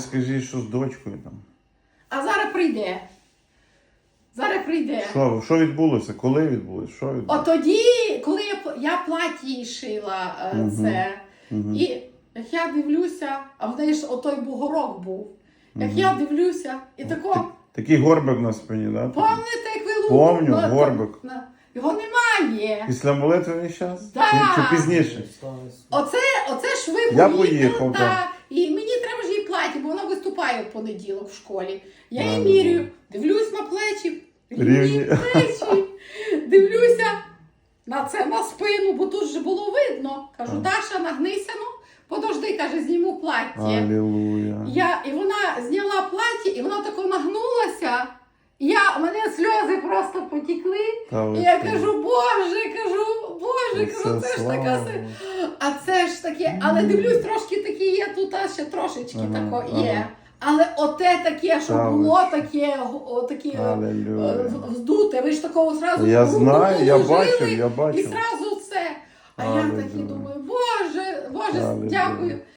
скажіть, що з дочкою там. А зараз прийде. Зараз прийде. Що, що відбулося? Коли відбулося? Що відбулося? От тоді, коли я, я платі шила е, Мгм. це, Мгм. і як я дивлюся, а в неї ж отой бугорок був. Як я дивлюся, і тако, Такий горбик на спині, так? Да? пам'ятаєте, як ви лу- Помню, на- горбик. на- Його немає. Після молитви не час? Да. Чи, чи пізніше? Оце, оце ж ви Я поїхав, та, так. і мені треба ж їй платі, бо вона виступає в понеділок в школі. Я її Да, міряю, дивлюсь на плечі, рівні плечі, дивлюся на це на спину, бо тут же було видно. Кажу. Даша, нагнися, ну, подожди, каже, зніму плаття. Я, і вона зняла плаття, і вона тако нагнулася. Я, у мене сльози просто потікли. Та І я що? кажу, Боже, кажу, Боже, кажу, це ж така. А це ж таке, але дивлюсь, трошки такі є тут, а ще трошечки Ага, тако ага. є. Але оте таке, що Та ви було таке, о, таке е, вздуте, ви ж такого зразу Я руку знаю, я бачив, я І зразу це. А я так такі думаю, Боже, Боже, Алілуя. дякую.